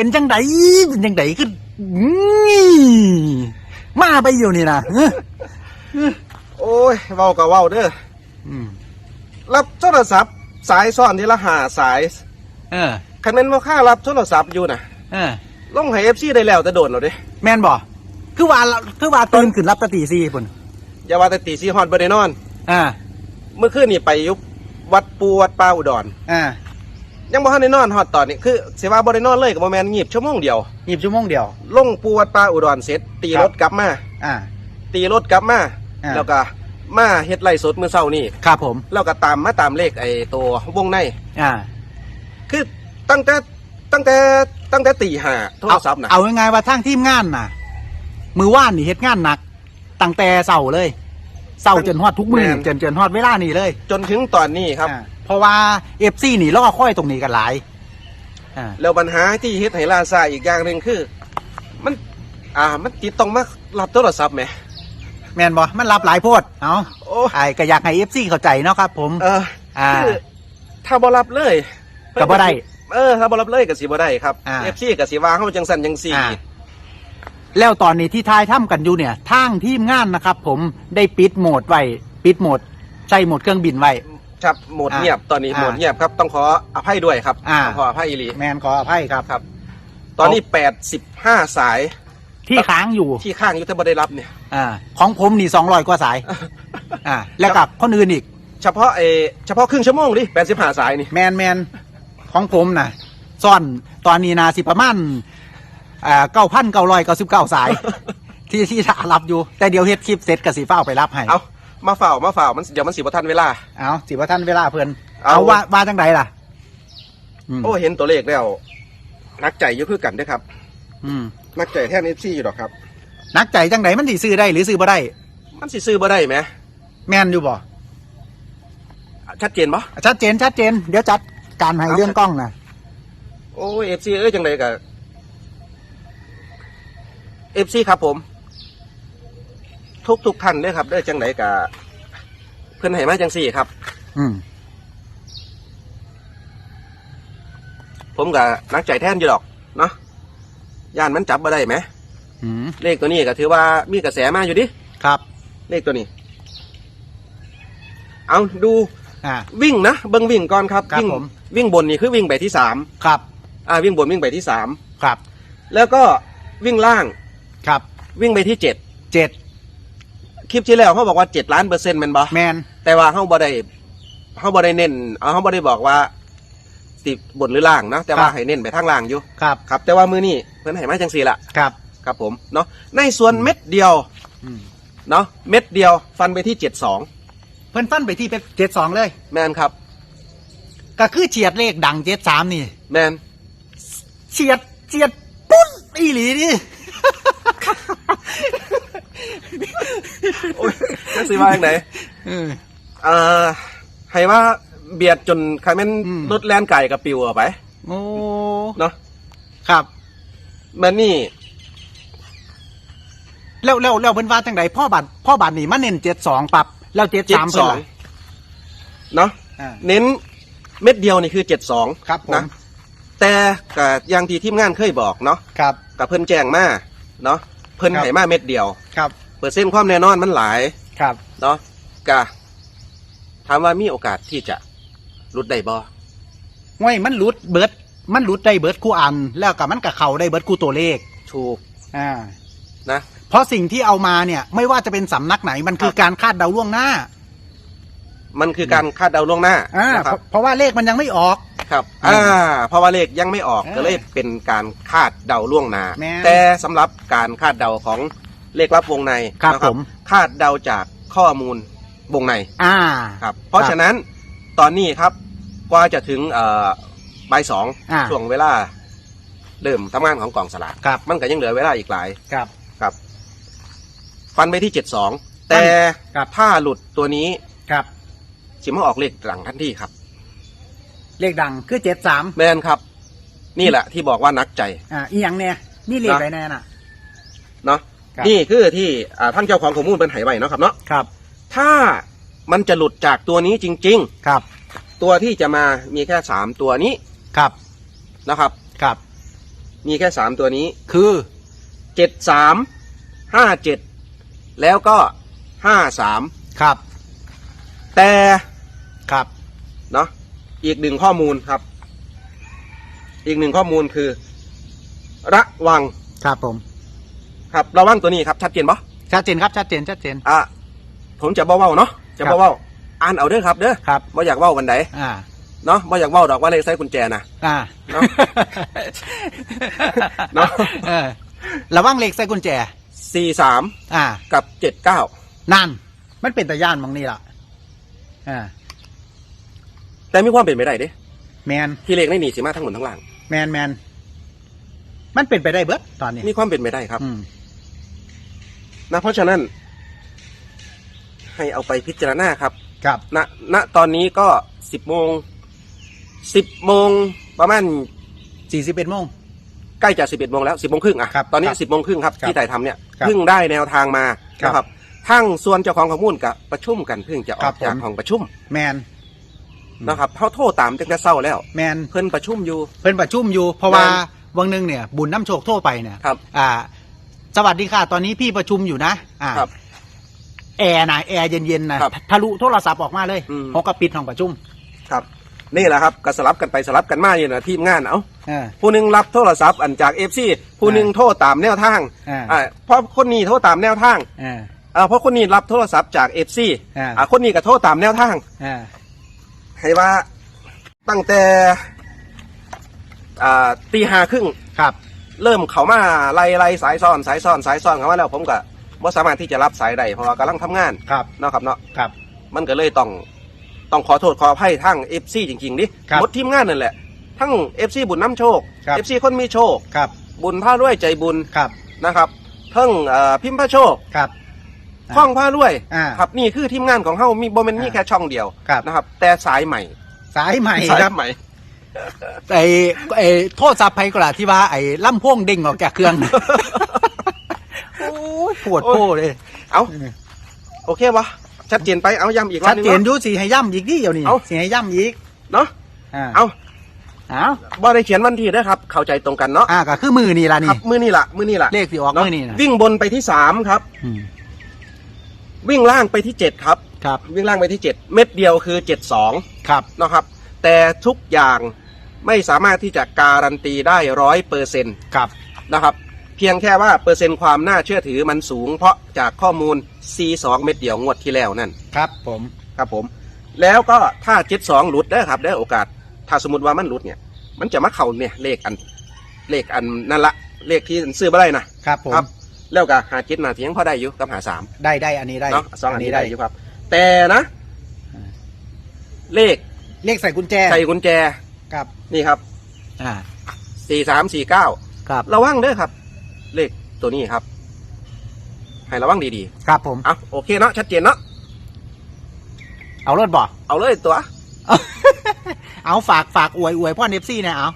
เป็นจังไดเป็นจังไดคืออื้อมาไปอยู่นี่นะเอ้อโอ้ยเว้าก็เว้าเด้ออืมรับโทรศัพท์สายซ้อนทีละหาสาย เออคันแม่นบ่ค่ารับโทรศัพท์อยู่น่ะ เออลงให้ FC ได้แล้วแต่โดนแล้วเด้แม่นบ่คือว่าคือว่าตื่นขึ้นรับแตตีสี่พุ่นอย่าว่าแต่ตี4ฮอดบ่ได้นอน อ่า เมื่อคืนนี่ไปอยุบวัดปูวัดป่าอุดร อ่า ยังบ่ทันได้นอนฮอดตอนนี้คือสิว่าบ่ได้นอนเลยก็บ่แม่นงีบชั่วโมงเดียวหยิบชั่วโมงเดียว ลงปูวัดป่าอุดรเสร็จ ตีครับรถกลับมา อ่า ตีรถกลับมา อ่า แล้วก็มาเฮ็ดไร่สดมื้อเช้านี่ครับผม แล้วก็ตามมาตามเลขไอ้ตัววงใน อ่าคือตั้งแต่ตั้งแต่ตั้งแต่ตีห้าโทรศัพท์นะเอาเอาง่ายๆว่าทางทีมงานน่ะ มือว่านนี่เฮ็ดงานหนัก ตั้งแต่เสาเลยเสาจนฮอดทุกมือจนจนฮอดเวลานี่เลย จนถึงตอนนี้ครับ อ่า เพราะว่าเอฟซีนี่ล่อค่อยตรงนี้กันหลายอ่าแล้วปัญหาที่เฮ็ดให้ลาซาอีกอย่างหนึ่งคือ มัน อ่า มันติดต้องมารับโทรศัพท์ไหม แม่นบ่มันรับหลายโพดเอาโอ้ ไอ้ก็อยากให้เอฟซีเข้าใจเนาะครับ ผม เอออ่า คือถ้าบ่รับเลยก็บ่ได้เออ ถ้าบ่รับเลยก็สิบ่ได้ครับอ่า เอฟซีก็สิว่าเฮาจังสั่นจังซี่ อ่าแล้วตอนนี้ที่ทายถ้ำกันอยู่เนี่ยทางทีมงานนะครับ ผมได้ปิดโหมดไว้ปิดโหมดใช้โหมดเครื่องบินไว้ ครับโหมดอ่าเงียบตอนนี้อ่าโหมดเงียบครับต้องขออภัยด้วยครับอ่า ต้องขออภัยอีหลีแมนขออภัยครับ ครับ ตอนนี้85สายที่ค้างอยู่ ที่ข้างอยู่แต่บ่ได้รับเนี่ย อ่า ของผมนี่สองร้อยกว่าสาย อ่า แล้วกับคนอื่นอีก เฉพาะเออเฉพาะครึ่งชั่วโมงดิ85สายนี่แมนแมนของผมนะซ่อนตอนนี้นาสิประมาณอ่าเก้าพันเก้าร้อยเก้าสิบเก้าสาย ที่ที่รับอยู่ แต่เดี๋ยวเฮ็ดคลิปเสร็จกับสีฟ้าเอาไปรับให้ เอา มาเฝ้ามาเฝ้ามันเดี๋ยวมันสิบ่ทันเวลา เอาสิว่าท่านเวลาเพื่อนเอา เอาว่าว่าจังใดล่ะอืมโอ้เห็นตัวเลขแล้วนักใจอยู่คือกันเด้อครับอืมนักใจแทนเอฟซีอยู่หรอกครับ นักใจจังใดมันสิซื้อได้หรือซื้อบ่ได้ มันสิซื้อบ่ได้ไหมแมนอยู่บ่ชัดเจนปะชัดเจนชัดเจน เดี๋ยวจัดการให้เอาเรื่องกล้องนะโอ้เอฟซีเอ้ยจังไดกับเอฟซีครับผม ทุกทุกท่านเด้อครับเด้อจังไดกับเพื่อนให้มาจังสี่ครับ อืมผมกับนักใจแทนอยู่ดอกเนาะย่านมันจับบ่ได้ไหมอืมเลขตัวนี้ก็ถือว่ามีกระแสมาอยู่ดิครับ เลขตัวนี้ เอาดูอ่า วิ่งนะเบิ้งวิ่งก่อนครับครับวิ่งผม วิ่งบนนี่คือวิ่งไปที่สามครับอ่าวิ่งบนวิ่งไปที่สามครับแล้วก็วิ่งล่างครับวิ่งไปที่เจ็ดเจ็ด คลิปที่แล้วเขาบอกว่าเจ็ดล้านเปอร์เซ็นต์แมันบ่แมนแต่ว่าเขาบ่ได้เขาบ่ได้เน้นเอาเขาบ่ได้บอกว่าสิบนหรือล่างนะแต่ว่าให้เน้นไปทางล่างอยู่ครับครับ แต่ว่ามือนี่เพิ่นให้มาจังสี่ละครับครับผมเนาะในส่วนเม็ดเดียวอืมเนาะเม็ดเดียวฟันไปที่เจ็ดสองเพิ่นฟันไปที่เป็นเจ็ดสองเลย แมนครับ ก็คือเฉียดเลขดังเจ็ดสามนี่ แมนเฉียดเฉียดปุ้นอีหลีนี่ โอ้ยจังสิว่าจังไหนเออ เอ่อให้ว่าเบียดจนใครแม่นอืม รถแล่นไก่กับปิวออกไปโอ้เนาะครับ มันนี่ แล้วแล้วแล้วเพิ่นว่าจังไดพ่อบัตรพ่อบัตรนี่มาเน้นเจ็ดสองปรับ แล้วเจ็ดเจ็ดสามสเพิ่นองล่ะเนาะอ่า เน้นเม็ดเดียวนี่คือเจ็ดสองครับผม นะแต่กับอย่างที่ทีมงานเคยบอกเนาะครับ กับเพิ่นแจ้งมาเนาะเพิ่นครับ ให้มาเม็ดเดียว ครับ เปอร์เซ็นต์ความแน่นอนมันหลายครับ เนาะกะถามว่ามีโอกาสที่จะรุดได้บ่ง่วยมันหลุดเบิด มันหลุดได้เบิดคู่อัน แล้วก็มันกับเขาได้เบิดคู่ตัวเลข ถูกอ่า นะ เพราะสิ่งที่เอามาเนี่ยไม่ว่าจะเป็นสำนักไหนมันคือการคาดเดาล่วงหน้า มันคือการคาดเดาล่วงหน้าอ่า นะเพครับราะเพราะว่าเลขมันยังไม่ออก ครับอืมอ่า เพราะว่าเลขยังไม่ออกเออก็เลยเป็นการคาดเดาล่วงหน้าแม่น แต่สำหรับการคาดเดาของ เลขลับวงในครับนะผม คาดเดาจากข้อมูลวงในอ่า ครับ เพราะครับฉะนั้นตอนนี้ครับกว่าจะถึงเอ่อบ่ายสองอ่า ช่วงเวลาเริ่มทำงานของกองสลากครับมันก็ยังเหลือเวลาอีกหลายครับ ครับ ฟันไปที่เจ็ดสองแต่ครับ ถ้าหลุดตัวนี้ครับ สิมาออกเลขหลังทันทีครับ เลขดังคือเจ็ดสามแมนครับ นี่แหละที่บอกว่านักใจ อ่าอีหยังเนี่ยนี่เลขนะอะไรแน่น่ะ เนาะ ครับ นี่คือที่อ่าท่านเจ้าของข้อมูลเป็นไหไว้เนาะครับเนาะครับถ้ามันจะหลุดจากตัวนี้จริง ครับๆ ตัวที่จะมามีแค่สามตัวนี้ครับนะครับ ครับ มีแค่สามตัวนี้คือเจ็ดสามห้าเจ็ดแล้วก็ห้าสามครับแต่ครับเนาะอีกหนึ่งข้อมูลครับ อีกหนึ่งข้อมูลคือ ระวังครับผม ครับระวังตัวนี้ครับชัดเจนปะชัดเจนครับชัดเจนชัดเจน อะผมจะเบาๆเนาะจะครับเบาๆอ่านเอาเด้อครับเด้อครับ บ่อยากเว้าวันใดอ่าเนาะบ่อยากเว้าดอกว่าเลขใส่กุญแจนะอ่าเนาะเนาะเออระวังเหล็กใส่กุญแจสี่สามอ่า กับเจ็ดเก้านั่นมันเป็นตะย่านมองนี่ล่ะอ่าแต่มีความเป็นไปได้เด้แมนที่เลขในนี่สิมาทั้งหมดทั้งหลังแมนแมนมันเป็นไปได้เบิดตอนนี้มีความเป็นไปได้ครับอืม นะ เพราะฉะนั้น ให้เอาไปพิจารณาครับครับณณตอนนี้ก็สิบโมงสิบโมงประมาณสี่สิบเอ็ดโมงใกล้จะสิบเอ็ดโมงแล้วสิบโมงครึ่งอะครับตอนนี้ครับสิบโมงครึ่งครับครับที่ถ่ายทำเนี่ยครับเพิ่งได้แนวทางมาครับนะครับทั้งส่วนเจ้าของข้อมูลกับประชุมกันเพิ่งจะอครัอกบจากผมห้องประชุม แมนนะครับเขาโทษตามตั้งแต่เศร้าแล้ว แมนเพิ่นประชุมอยู่ เพิ่นประชุมอยู่ เพราะว่าแม่นวังหนึงเนี่ยบุญน้ำโชคโทรไปเนี่ยครับอ่า สวัสดีค่ะ ตอนนี้พี่ประชุมอยู่นะ อ่าครับ แอร์นะแอร์เย็นๆนะครับทะลุโทรศัพท์ออกมาเลยอืมเขาก็ปิดห้องประชุมครับนี่แหละครับก็สลับกันไปสลับกันมาอยู่นะทีมงานเอาอ่าผู้หนึ่งรับโทรศัพท์อันจากเอฟซีผู้หนึ่งโทรตามแนวทางอ่า อ่าเพราะคนนี้โทรตามแนวทางอ่าอ่าเพราะคนนี้รับโทรศัพท์จากเอฟซีอ่า อ่าคนนี้ก็โทรตามแนวทางอ่าให้ว่าตั้งแต่อ่าตีห้าครึ่งครับ เริ่มเขามาไล่ไล่สายซ้อนสายซ้อนสายซ้อนเขามาแล้วผมก็บ่สามารถที่จะรับสายได้เพราะว่ากำลังทำงานครับเนาะครับเนาะครับ มันก็เลยต้องต้องขอโทษขออภัยทั้งเอฟซีจริงๆดิครับหมดทีมงานนั่นแหละ ทั้งเอฟซีบุญน้ำโชคครับ เอฟซีคนมีโชค ครับบุญผ้าด้วยใจบุญครับนะครับทั้งเอ่อพิมพ์พระโชคครับข้องผ้าด้วยอ่า ครับนี่คือทีมงานของเฮามีโบเมนมีอ่า แค่ช่องเดียวครับ นะครับ แต่สายใหม่สายใหม่สายครับ ใหม่ ไอ้ไอ้โทษซับไพกระที่ว่าไอ้ล่ำโพงเด้งออกจากเครื่อง โอ้ยปวดโป้เลยเอาโอเควะชัดเจนไปเอาย้ำอีกรอชับดนึงเจนเนาะอยุสีให้ย่ำอีกดิเดี๋ยวนี้เอ้า สีให้ย่ำอีกเนาะอ่าเอาเอาบ่ได้เขียนวันที่นะครับ เข้าใจตรงกันเนาะอ่าก็คือมือนี่ละคนี่รับมือนี่ละมือนี่ละเลขที่ออกเนาะมือนี่นะวิ่งบนไปที่สามครับ อืมวิ่งล่างไปที่เจ็ดครับ ครับวิ่งล่างไปที่เจ็ดเม็ดเดียวคือเจ็ดสองครับ นะครับ แต่ทุกอย่างไม่สามารถที่จะการันตีได้ร้อยเปอร์เซ็นต์ครับนะครับ เพียงแค่ว่าเปอร์เซ็นต์ความน่าเชื่อถือมันสูง เพราะจากข้อมูล C2 เม็ดเดียวงวดที่แล้วนั่นครับผมครับผม แล้วก็ถ้าเจ็ดสองหลุดได้อครับได้โอกาส ถ้าสมมติว่ามันหลุดเนี่ย มันจะมาเข่าเนี่ยเลขอันเลขอันนั่นละเลขที่ซื้อมาได้นะครับผมครับ แล้วก็หาเจ็ดนาทียังพอได้อยู่กับหาสามได้ได้อันนี้ได้เนาะสองอันนี้ได้อยู่ครับ แต่นะ เลข เลขใส่กุญแจใส่กุญแจครับนี่ครับอ่าสี่สามสี่เก้าครับระวังเด้อครับ เลขตัวนี้ครับ ให้ระวังดีครับผมๆอะโอเคเนาะชัดเจนเนาะเอารถบ่เอาเลยตัว เอาฝากฝากอวยอวยพ่อเนฟซี่เนี่ยเอา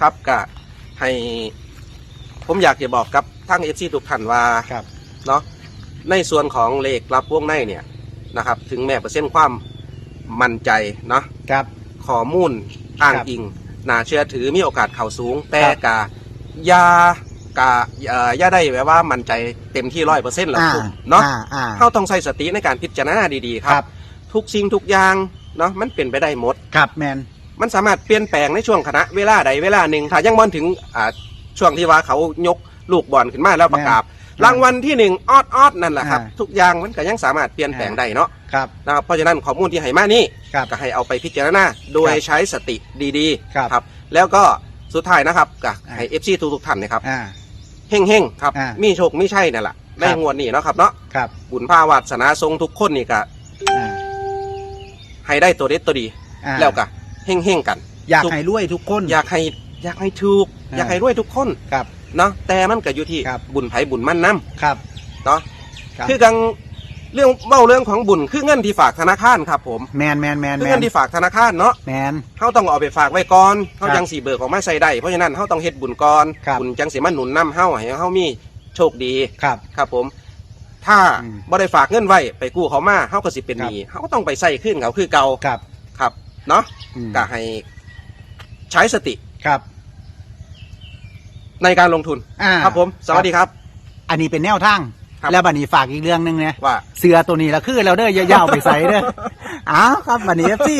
ครับก็ให้ผมอยากจะบอกกับทั้งเอฟซีทุกท่านว่าครับ เนาะในส่วนของเลขรับวงในเนี่ยนะครับ ถึงแม้เปอร์เซ็นต์ความ มั่นใจเนาะครับ ข้อมูลอ้างครับอิงน่าเชื่อถือมีโอกาสเข่าสูง แต่ครับกะอยากะเอ่อย่าได้แบบว่ามั่นใจเต็มที่ร้อยเปอร์เซ็นต์แล้วอ่าคุณเนาะอ่าอ่าเขาต้องใส่สติในการพิจารณาดีๆคครัรับ บ ทุกสิ่งทุกอย่างเนาะมันเป็นไปได้หมด ครับแมน มันสามารถเปลี่ยนแปลงในช่วงคณะเวลาใดเวลาหนึ่งถ้ายังบอลถึงอ่าช่วงที่ว่าเขายกลูกบอลขึ้นมาแล้วประกาศแม่น รางวัลที่หนึ่งออดออดนั่นแหละครับ อ่า ทุกอย่างมันก็ยังสามารถเปลี่ยนแปลงอ่าได้เนาะครับ นะครับเพราะฉะนั้นข้อมูลที่ให้มานี่ครับ ก็ให้เอาไปพิจารณาโดยครับใช้สติดีครับ แล้วก็สุดท้ายนะครับก็อ่าให้เอฟซีทุกๆท่านนะครับ อ่า เฮ่งเฮ่งๆครับ อ่ามีมีโชคมีชัยนั่นแหละในครับ งวดนี้เนาะครับเนาะครับบุญภาวาสนาทรงทุกคนนี่ก็อ่าให้ได้ตัวเด็ดตัวดี อ่าแล้วก็เฮ่งเฮ่งๆกัน อยากทุก ให้รวยทุกคน อยากให้อยากให้ถูก อ่า อยากให้รวยทุกคน ครับ เนาะแต่มันก็อยู่ที่ครับ บุญไผบุญมั่นน้ครับำเนาะครับ คือกังเรื่องเบ้าเรื่องของบุญคือเงินที่ฝากธนาคารครับผมแมนแมนแมนคือแมเงินนที่ฝากธนาคารเนาะแมน เขาต้องเอาไปฝากไว้ก่อนเขาครับจังสีเบิกออกมาใส่ได้เพราะฉะนั้นเขาต้องเฮ็ดบุญก่อนครับ บุญจังสีมาหนุนนำเฮาให้เฮามีโชคดี ครับ ครับผม ถ้าอืมบ่ได้ฝากเงินไว้ไปกู้เขามาเฮาก็สิเป็นหนี้เขาก็ต้องไปใส่ขึ้นเขาคือเก่าครับ ครับ เนาะอืมก็ให้ใช้สติครับ ในการลงทุนอ่า ครับผม สวัสดีครับ อันนี้เป็นแนวทาง ครับ แล้วบัดนี้ฝากอีกเรื่องหนึงเนี่ยว่า เสือตัวนี้ละคือเราเด้อยาวๆไปใส่เด้อ อ้าวครับบัดนี้ FC